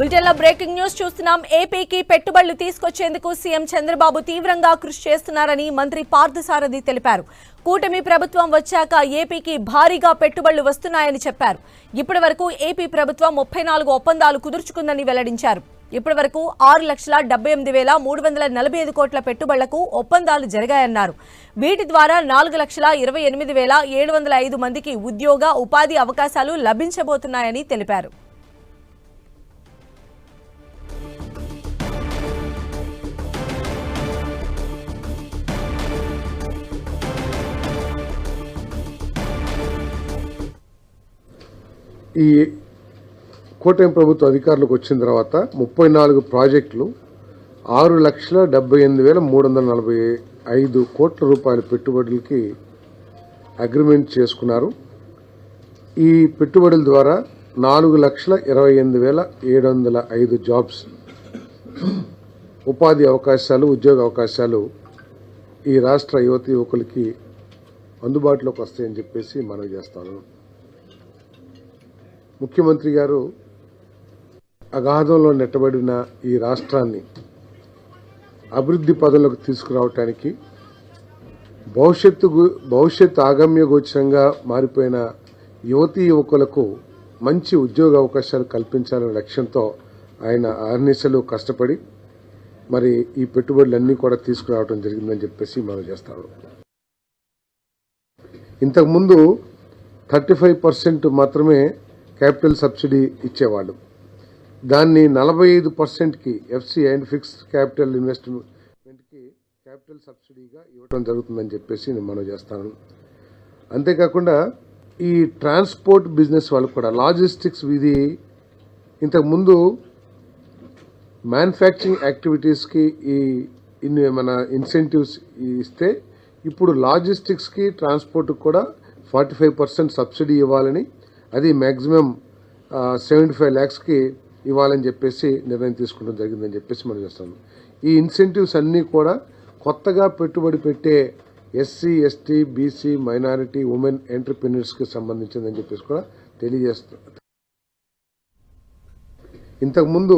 బులెటిన్లో breaking news చూస్తున్నాం. ఏపీకి పెట్టుబడులు తీసుకొచ్చేందుకు సీఎం చంద్రబాబు తీవ్రంగా కృషి చేస్తున్నారని మంత్రి పార్థసారథి తెలిపారు. కూటమి ప్రభుత్వం వచ్చాక ఏపీకి భారీగా పెట్టుబడులు వస్తున్నాయని చెప్పారు. ఇప్పటి వరకు ఏపీ ప్రభుత్వం ముప్పై నాలుగు ఒప్పందాలు కుదుర్చుకుందని వెల్లడించారు. ఇప్పటి వరకు ఆరు లక్షల డెబ్బై ఎనిమిది వేల మూడు వందల నలభై ఐదు కోట్ల పెట్టుబడులకు ఒప్పందాలు జరిగాయన్నారు. వీటి ద్వారా నాలుగు లక్షల ఇరవై ఎనిమిది వేల ఏడు వందల ఐదు మందికి ఉద్యోగ ఉపాధి అవకాశాలు లభించబోతున్నాయని తెలిపారు. ఈ కూటమి ప్రభుత్వ అధికారులకు వచ్చిన తర్వాత ముప్పై నాలుగు ప్రాజెక్టులు ఆరు లక్షల డెబ్బై ఎనిమిది వేల మూడు వందల నలభై ఐదు కోట్ల రూపాయల పెట్టుబడులకి అగ్రిమెంట్ చేసుకున్నారు. ఈ పెట్టుబడుల ద్వారా నాలుగు లక్షల ఇరవై ఎనిమిది వేల ఏడు వందల ఐదు జాబ్స్ ఉపాధి అవకాశాలు ఉద్యోగ అవకాశాలు ఈ రాష్ట్ర యువతి యువకులకి అందుబాటులోకి వస్తాయని చెప్పేసి మనవి చేస్తాను ముఖ్యమంత్రి గారు అగాధంలో నెట్టబడిన ఈ రాష్ట్రాన్ని అభివృద్ధి పదంలోకి తీసుకురావటానికి భవిష్యత్తు భవిష్యత్ భవిష్యత్తు ఆగమ్య గోచరంగా మారిపోయిన యువతీ యువకులకు మంచి ఉద్యోగ అవకాశాలు కల్పించాలనే లక్ష్యంతో ఆయన అహర్నిశలు కష్టపడి మరి ఈ పెట్టుబడులన్నీ కూడా తీసుకురావడం జరిగిందని చెప్పేసి మనం చేస్తాడు ఇంతకుముందు థర్టీ ఫైవ్ పర్సెంట్ మాత్రమే క్యాపిటల్ సబ్సిడీ ఇచ్చేవాళ్ళు. దాన్ని నలభై ఐదు పర్సెంట్కి ఎఫ్సి అండ్ ఫిక్స్డ్ క్యాపిటల్ ఇన్వెస్ట్మెంట్కి క్యాపిటల్ సబ్సిడీగా ఇవ్వడం జరుగుతుందని చెప్పేసి నేను మనం చేస్తాను. అంతేకాకుండా ఈ ట్రాన్స్పోర్ట్ బిజినెస్ వాళ్ళకు కూడా లాజిస్టిక్స్ ఇది ఇంతకుముందు మ్యానుఫ్యాక్చరింగ్ యాక్టివిటీస్కి ఈ ఇన్ని మన ఇన్సెంటివ్స్ ఇస్తే ఇప్పుడు లాజిస్టిక్స్కి ట్రాన్స్పోర్ట్కి కూడా ఫార్టీ ఫైవ్ పర్సెంట్ సబ్సిడీ ఇవ్వాలని అది మ్యాక్సిమం సెవెంటీ ఫైవ్ ల్యాక్స్కి ఇవ్వాలని చెప్పేసి నిర్ణయం తీసుకోవడం జరిగిందని చెప్పేసి మనం చేస్తాం ఈ ఇన్సెంటివ్స్ అన్నీ కూడా కొత్తగా పెట్టుబడి పెట్టే SC ST BC minority women ఎంటర్ప్రినర్స్కి సంబంధించిందని చెప్పేసి కూడా తెలియజేస్తుంది ఇంతకుముందు